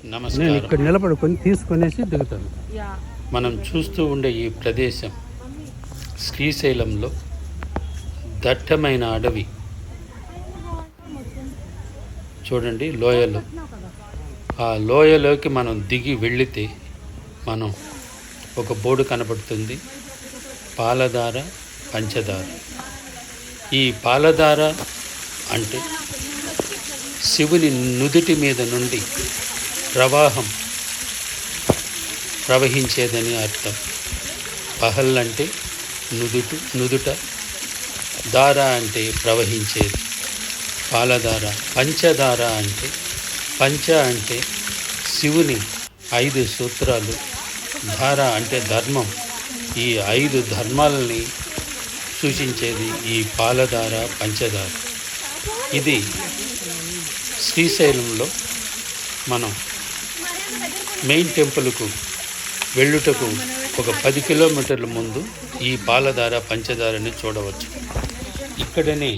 నేను నమస్కారం ఇక్కడ నిలబడుకొని తీసుకొనేసి దిగుతాను. యా. మనం చూస్తూ ఉండే ఈ ప్రదేశం శ్రీశైలంలో దట్టమైన అడవి. చూడండి లోయలు. ఆ లోయలోకి మనం దిగి వెళితే మనం ఒక బోర్డు కనబడుతుంది పాలధార పంచదార ఈ పాలధార అంటే శివుని నుదిటి మీద నుండి ప్రవాహం ప్రవహించేదని అర్థం. పహల్ అంటే నుదుటు నుదుట దార అంటే ప్రవహించేది. పాలధార పంచదార అంటే పంచ అంటే శివుని ఐదు సూత్రాలు. ధార అంటే ధర్మం. ఈ ఐదు ధర్మాలని సూచించేది ఈ పాలధార పంచదార. ఇది శ్రీశైలంలో మనం మెయిన్ టెంపుల్కు వెళ్ళుటకు ఒక పది కిలోమీటర్ల ముందు ఈ పాలధార పంచదారని చూడవచ్చు. ఇక్కడనే